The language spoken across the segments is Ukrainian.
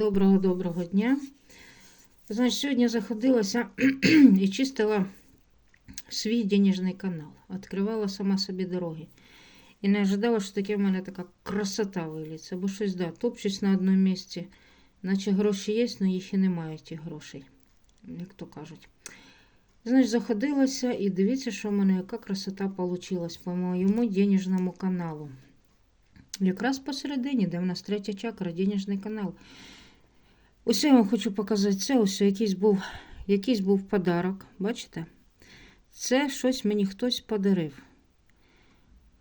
Доброго-доброго дня. Значить, сьогодні заходилася і чистила свій денежний канал. Відкривала сама собі дороги. І не ожидала, що таке в мене така красота виліться. Бо щось, да, топчусь на одному місці. Наче гроші є, але їх і немає, тих грошей, як то кажуть. Значить, заходилася і дивіться, що в мене яка красота вийшла по моєму денежному каналу. Якраз посередині, де в нас третя чакра, денежний канал. Ось я вам хочу показати це. Ось якийсь був, якийсь був подарок. Бачите? Це щось мені хтось подарив.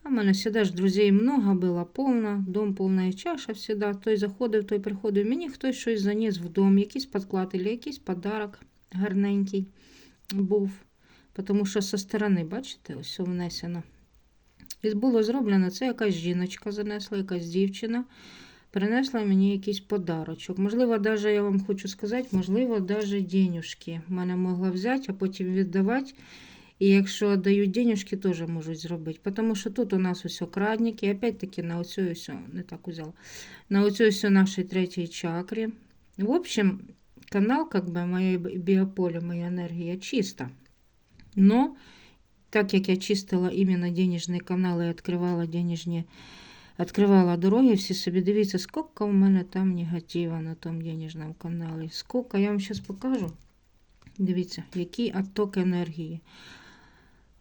А в мене завжди ж друзей много було, повна, дом повна чаша завжди. Той заходив, той приходив. Мені хтось щось заніс в дом, якийсь підклад, якийсь подарок гарненький був. Тому що зі сторони, бачите, ось внесено. І було зроблено, це якась жіночка занесла, якась дівчина. Принесла мені якийсь подарочок. Можливо, навіть я вам хочу сказати, можливо, навіть денюжки мене могла взяти, а потім віддавати. І якщо дають денюжки, теж можуть зробити. Тому що тут у нас ось крадники. Опять-таки на оцю ось, не так взяла, на оцю ось нашій третій чакрі. В общем, канал, как бы, моє біополе, моя енергія чиста. Но, так як я чистила іменно денежний канал і відкривала денежні Откривала дороги, всі собі дивіться, скільки у мене там негатива на тому денежному каналі. Скільки, я вам зараз покажу. Дивіться, який отток енергії.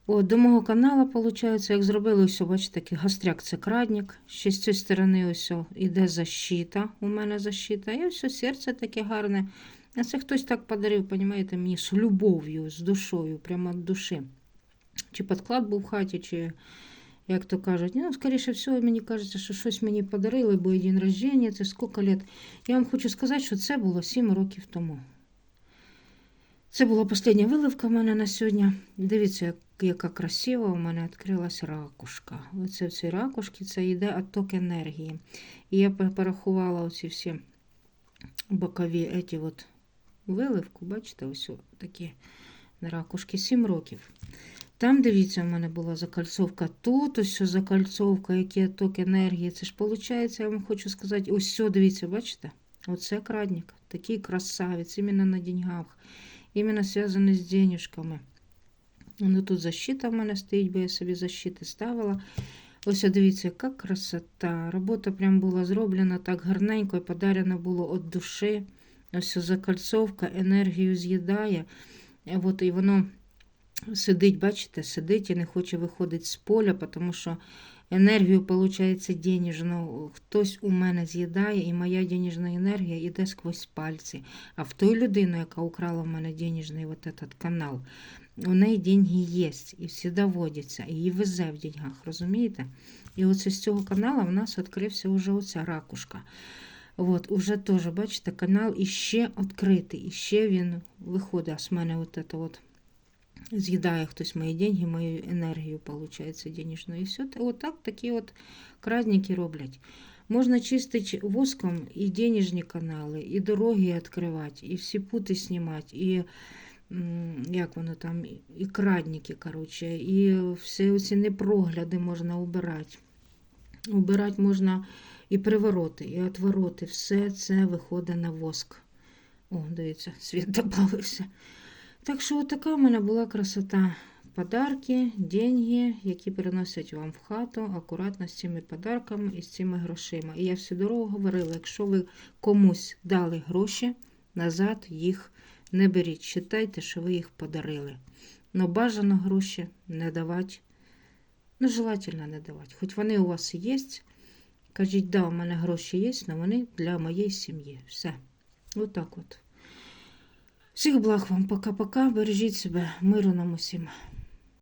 От, до мого каналу, виходить, як зробили, ось, бачите, такий гостряк це крадник. Ще з цієї сторони ось іде защита. У мене защита. І все серце таке гарне. А це хтось так подарив, розумієте, мені з любов'ю, з душою, прямо від душі. Чи підклад був в хаті, чи як то кажуть, ну, скоріше всього, мені кажеться, що щось мені подарили, бо і день рождення, це скільки літ. Я вам хочу сказати, що це було 7 років тому. Це була остання виливка в мене на сьогодні. Дивіться, яка красива у мене відкрилась ракушка. Оце в цій ракушці це йде отток енергії. І я порахувала оці всі бокові еті от виливку, бачите, ось такі ракушки 7 років. Там, дивіться, у мене була закальцовка. Тут ось закальцовка, який ток енергії. Це ж виходить, я вам хочу сказати, ось все, дивіться, бачите? Оце крадник, такий красавець, іменно на деньгах, іменно зв'язаний з денежками. Ну тут защита в мене стоїть, бо я собі защити ставила. Ось, дивіться, яка красота. Робота прям була зроблена так гарненько і подарено було від душі. Ось закальцовка, енергію з'їдає. От, і воно сидить, бачите, сидить і не хоче виходити з поля, тому що енергію, виходить, денежну хтось у мене з'їдає, і моя денежна енергія йде сквозь пальці. А в той людину, яка украла в мене денежний вот этот канал, у неї деньги є, і всі доводяться, і її везе в деньгах, розумієте? І оце з цього каналу в нас відкрився вже оця ракушка. От, уже теж, бачите, канал іще відкритий, і ще він виходить з мене от это от з'їдає хтось мої деньги, мою енергію, виходить, денежну. І все. От так такі от крадники роблять. Можна чистити воском і денежні канали, і дороги відкривати, і всі пути знімати, і як воно там, і крадники, коротше, і всі ці непрогляди можна убирати. Убирати можна і привороти, і отвороти. Все це виходить на воск. О, дивіться, світ додався. Так що, така в мене була красота. Подарки, деньги, які приносять вам в хату, акуратно з цими подарками і з цими грошима. І я всю дорогу говорила: якщо ви комусь дали гроші, назад їх не беріть. Считайте, що ви їх подарили. Но бажано гроші не давати. Ну, желательно не давати. Хоч вони у вас і є. Кажіть, да, у мене гроші є, але вони для моєї сім'ї. Все. Отак от. Всіх благ вам, пока-пока. Бережіть себе, миру нам усім.